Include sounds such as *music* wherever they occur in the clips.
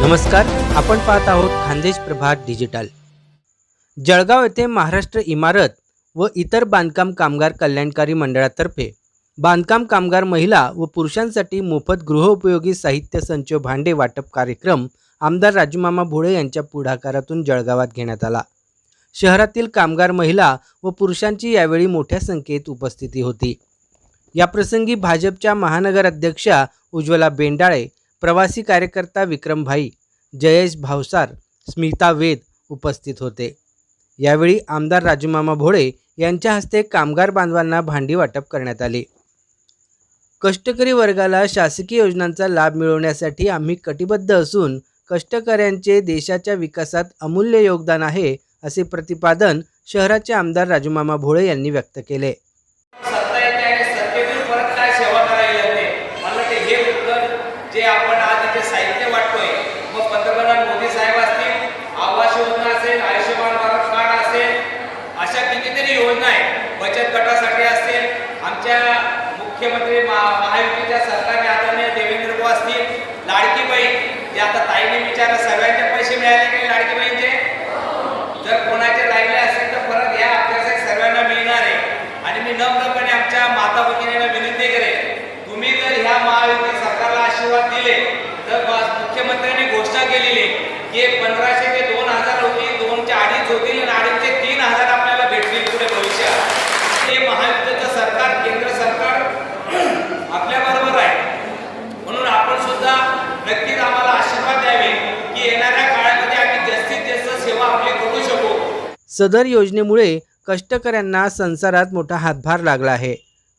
नमस्कार आपण पाहत आहोत खानदेश प्रभात डिजिटल जळगाव येथे महाराष्ट्र इमारत व इतर बांधकाम कामगार कल्याणकारी मंडळातर्फे बांधकाम कामगार महिला व पुरुषांसाठी मोफत गृहोपयोगी साहित्य संच भांडे वाटप कार्यक्रम आमदार राजूमामा भोळे यांच्या पुढाकारातून जळगावात घेण्यात आला. शहरातील कामगार महिला व पुरुषांची यावेळी मोठ्या संख्येत उपस्थिती होती. याप्रसंगी भाजपच्या महानगर अध्यक्षा उज्ज्वला बेंडाळे प्रवासी कार्यकर्ता विक्रम भाई जयेश भावसार स्मिता वेद उपस्थित होते. यावेळी आमदार राजूमामा भोळे यांच्या हस्ते कामगार बांधवांना भांडी वाटप करण्यात आली. कष्टकरी वर्गाला शासकीय योजनांचा लाभ मिळवण्यासाठी आम्ही कटिबद्ध असून कष्टकऱ्यांचे देशाच्या विकासात अमूल्य योगदान आहे असे प्रतिपादन शहराचे आमदार राजूमामा भोळे यांनी व्यक्त केले सत्ता येते आणि सत्तेतून परत काय सेवा करायला येते मला ते हे उत्तर जे आपण आज इथे साहित्य वाटतोय. मग पंतप्रधान मोदी साहेब असतील आवास योजना असेल आयुष्यमान भारत कार्ड असेल अशा कितीतरी योजना आहेत. बचत गटासाठी असेल आमच्या मुख्यमंत्री महायुतीच्या सरकारने आदरणीय देवेंद्र भाऊ असतील लाडकी बहीण. जे आता ताईने विचारलं सगळ्यांचे पैसे मिळाले की लाडकी बहीणचे? जर कोणाचे राहिले असेल तर परत या आपल्यासाठी सगळ्यांना मिळणार आहे. आणि मी नम्रपणे आमच्या माता भगिनीला विनंती करेन तुम्ही जर ह्या महायुती आशीर्वाद दिले. तर मुख्यमंत्र्यांनी घोषणा केलेली आहे की पंधराशे ते दोन हजार होती दोनचे अडीच होतील आणि अडीचचे तीन हजार आपल्याला भेटतील पुढे भविष्यात. हे महायुतीचं सरकार केंद्र सरकार *clears throat* आपल्याबरोबर आहे. म्हणून आपण सुद्धा नक्कीच आम्हाला आशीर्वाद द्यावे की येणाऱ्या काळामध्ये आम्ही जास्तीत जास्त सेवा आपली करू शकू. सदर योजनेमुळे कष्टकऱ्यांना संसारात मोठा हातभार लागला आहे.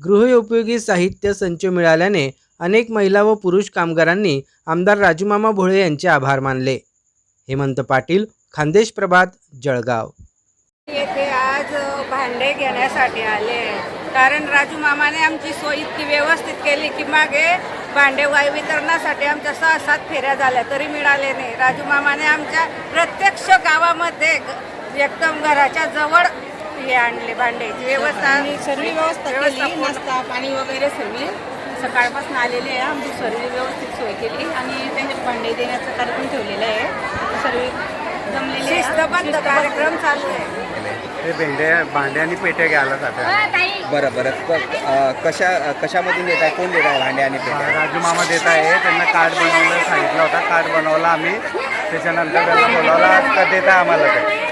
गृहोपयोगी साहित्य संच मिळाल्याने अनेक महिला व पुरुष कामगारांनी आमदार राजूमामा भोळे यांचे आभार मानले. हेमंत पाटील खानदेश प्रभात जळगाव. येथे आज भांडे घेण्यासाठी आले कारण राजू मामाने आमची सोय इतकी व्यवस्थित केली की मागे भांडे वाय वितरणासाठी आमच्या सहा सात फेऱ्या झाल्या तरी मिळाले नाही. राजू मामाने आमच्या प्रत्यक्ष गावामध्ये एकदम घराच्या जवळ हे आणले भांड्याची व्यवस्था आणि सर्व व्यवस्था पाणी वगैरे सगळी. सकाळपासून आलेले आहे. आमची सर्व व्यवस्थित सोय केली. आणि त्यांचे भांडे देण्याचा कार्यक्रम ठेवलेला आहे. सर्व जमलेले. शिस्तबद्ध. कार्यक्रम चालू आहे. ते भेंडे भांडे आणि पेट्या घ्यायला जातात. बरं बरं. क- अ, कशा कशामधून देत आहे कोण देत आहे भांडे आणि पेट्या? राजू मामा देत आहे. त्यांना कार्ड बनवलं सांगितलं होता. कार्ड बनवला आम्ही. त्याच्यानंतर त्यांना बोलावला. का देत आहे आम्हाला ते? बरं बरं